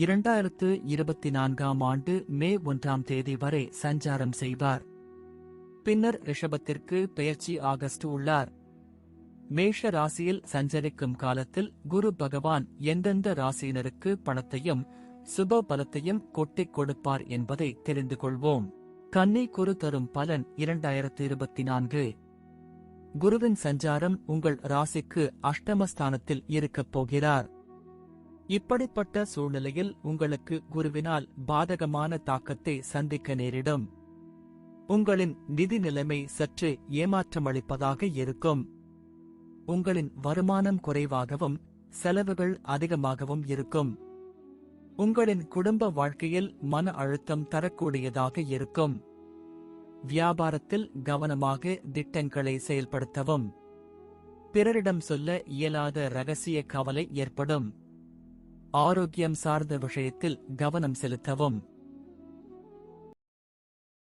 இரண்டாயிரத்து இருபத்தி நான்காம் ஆண்டு மே ஒன்றாம் தேதி வரை சஞ்சாரம் செய்வார். பின்னர் ரிஷபத்திற்கு பெயர்ச்சி ஆகஸ்ட் உள்ளார். மேஷ ராசியில் சஞ்சரிக்கும் காலத்தில் குரு பகவான் எந்தெந்த ராசியினருக்கு பணத்தையும் சுப பலத்தையும் கொட்டிக் கொடுப்பார் என்பதை தெரிந்து கொள்வோம். கன்னி குரு தரும் பலன் இரண்டாயிரத்து இருபத்தி நான்கு. குருவின் சஞ்சாரம் உங்கள் ராசிக்கு அஷ்டமஸ்தானத்தில் இருக்கப் போகிறார். இப்படிப்பட்ட சூழ்நிலையில் உங்களுக்கு குருவினால் பாதகமான தாக்கத்தை சந்திக்க நேரிடும். உங்களின் நிதி நிலைமை சற்று ஏமாற்றமளிப்பதாக இருக்கும். உங்களின் வருமானம் குறைவாகவும் செலவுகள் அதிகமாகவும் இருக்கும். உங்களின் குடும்ப வாழ்க்கையில் மன அழுத்தம் தரக்கூடியதாக இருக்கும். வியாபாரத்தில் கவனமாக திட்டங்களை செயல்படுத்தவும். பிறரிடம் சொல்ல இயலாத ரகசிய கவலை ஏற்படும். ஆரோக்கியம் சார்ந்த விஷயத்தில் கவனம் செலுத்தவும்.